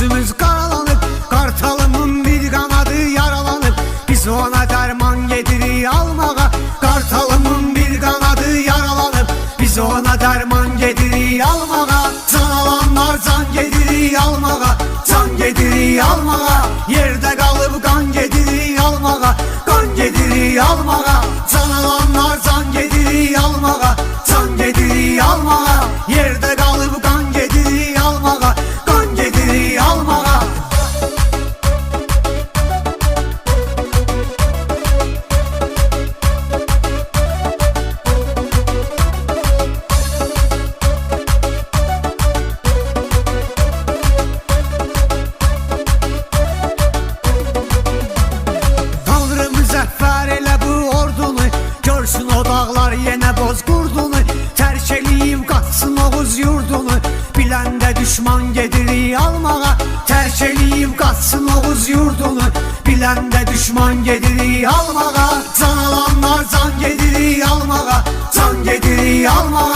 gözümüz karalanıp Kartalımın bir kanadı yaralanıp Biz ona derman gediri almağa Kartalımın bir kanadı yaralanıp Biz ona derman gediri almağa Can alanlar can gediri almağa Can gediri almağa düşman gediri almağa Terçeliyim katsın Oğuz yurdunu. Bilen de düşman gediri almağa Zan alanlar zan gediri almağa Zan gediri almağa.